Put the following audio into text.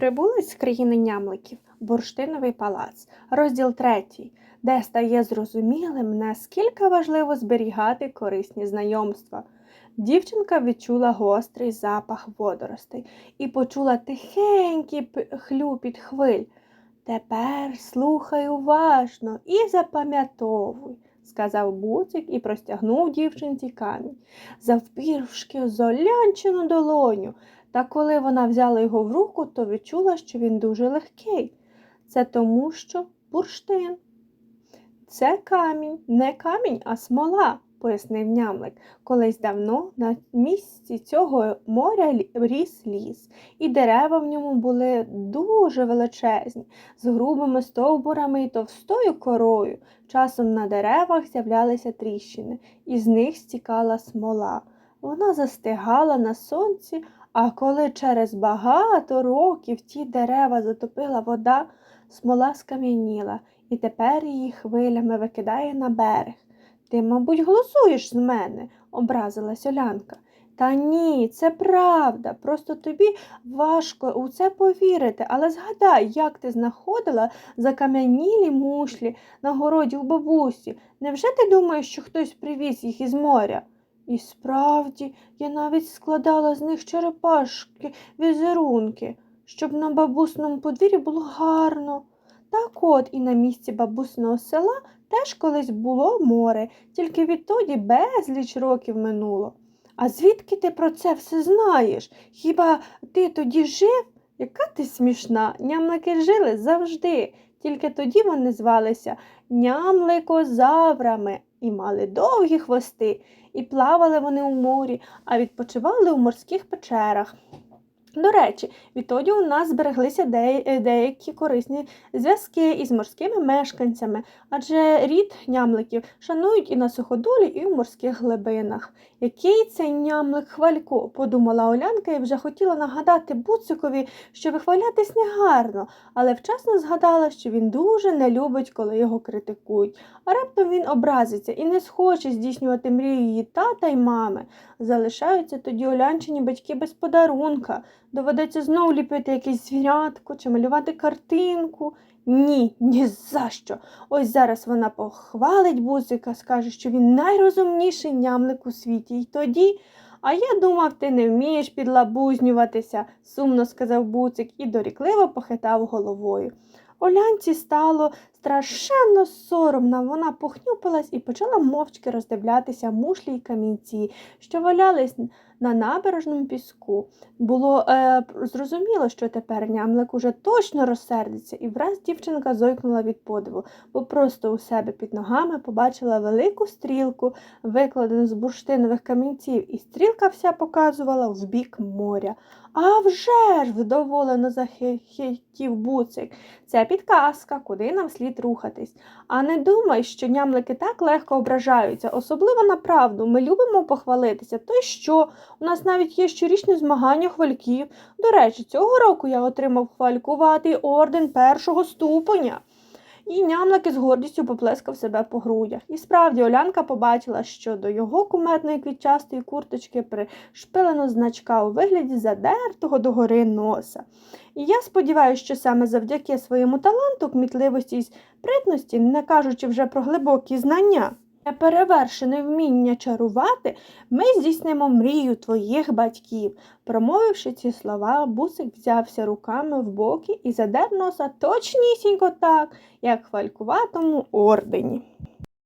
Прибулець з країни нямликів, бурштиновий палац, розділ третій, де стає зрозумілим, наскільки важливо зберігати корисні знайомства. Дівчинка відчула гострий запах водоростей і почула тихенький хлюпіт хвиль. Тепер слухай уважно і запам'ятовуй, сказав буцик і простягнув дівчинці камінь, завпіршки золянчену долоню. Та коли вона взяла його в руку, то відчула, що він дуже легкий. Це тому, що бурштин. Це камінь, не камінь, а смола, пояснив нямлик. Колись давно на місці цього моря ріс ліс, і дерева в ньому були дуже величезні, з грубими стовбурами і товстою корою. Часом на деревах з'являлися тріщини, і з них стікала смола. Вона застигала на сонці, а коли через багато років ті дерева затопила вода, смола скам'яніла, і тепер її хвилями викидає на берег. Ти, мабуть, голосуєш з мене, образилась Олянка. Та ні, це правда. Просто тобі важко у це повірити. Але згадай, як ти знаходила закам'янілі мушлі на городі у бабусі. Невже ти думаєш, що хтось привіз їх із моря? І справді, я навіть складала з них черепашки, візерунки, щоб на бабусному подвір'ї було гарно. Так от і на місці бабусиного села теж колись було море, тільки відтоді безліч років минуло. А звідки ти про це все знаєш? Хіба ти тоді жив? Яка ти смішна? Нямлики жили завжди, тільки тоді вони звалися нямликозаврами і мали довгі хвости, і плавали вони у морі, а відпочивали у морських печерах. До речі, відтоді у нас збереглися е, деякі корисні зв'язки із морськими мешканцями, адже рід нямликів шанують і на суходолі, і в морських глибинах. Який цей нямлик хвалько, подумала Олянка і вже хотіла нагадати Буцикові, що вихвалятись негарно, але вчасно згадала, що він дуже не любить, коли його критикують. А раптом він образиться і не схоче здійснювати мрію її тата й мами. Залишаються тоді олянчині батьки без подарунка. Доведеться знову ліпити якесь звірятко чи малювати картинку. Ні, ні за що. Ось зараз вона похвалить бузика, скаже, що він найрозумніший нямлик у світі. І тоді. А я думав, ти не вмієш підлабузнюватися, сумно сказав буцик і дорікливо похитав головою. Олянці стало страшенно соромно. Вона похнюпилась і почала мовчки роздивлятися мушлі й камінці, що валялись на набережному піску. Було е, зрозуміло, що тепер нямлик уже точно розсердиться, і враз дівчинка зойкнула від подиву, бо просто у себе під ногами побачила велику стрілку, викладену з бурштинових камінців, і стрілка вся показувала в бік моря. А вже ж, вдоволено захихітів буцик. Це підказка, куди нам слід рухатись. А не думай, що нямлики так легко ображаються, особливо на правду. Ми любимо похвалитися. То й що? У нас навіть є щорічне змагання хвальків. До речі, цього року я отримав хвалькуватий орден першого ступеня. І нямлик із гордістю поплескав себе по грудях. І справді Олянка побачила, що до його куметної квітчастої курточки пришпилено значка у вигляді задертого догори носа. І я сподіваюся, що саме завдяки своєму таланту, кмітливості і спритності, не кажучи вже про глибокі знання, неперевершене вміння чарувати, ми здійснимо мрію твоїх батьків. Промовивши ці слова, бусик взявся руками в боки і задер носа точнісінько так, як хвалькуватому ордені.